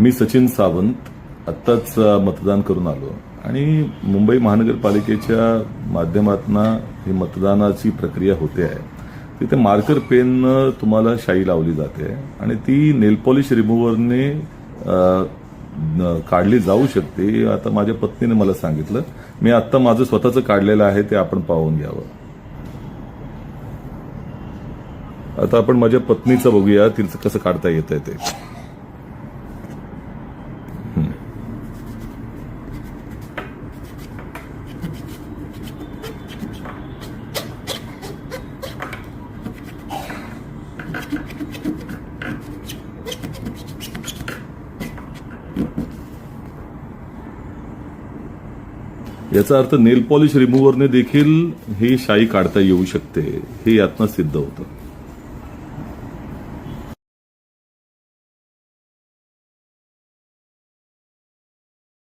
मी सचिन सावंत आत्ताच मतदान करून आलो. आणि मुंबई महानगरपालिकेच्या माध्यमातून ही मतदानाची प्रक्रिया होते आहे. तिथे मार्कर पेननं तुम्हाला शाई लावली जाते. आणि ती नेलपॉलिश रिमूव्हरने काढली जाऊ शकते आता माझ्या पत्नीने मला सांगितलं. मी आत्ता माझं स्वतःचं काढलेलं आहे ते आपण पाहून घ्यावं. आता आपण माझ्या पत्नीचं बघूया तिचं कसं काढता येत आहे ते. याचा अर्थ नेल पॉलिश रिमूव्हरने देखील ही शाई काढता येऊ शकते हे यातनं सिद्ध होतं.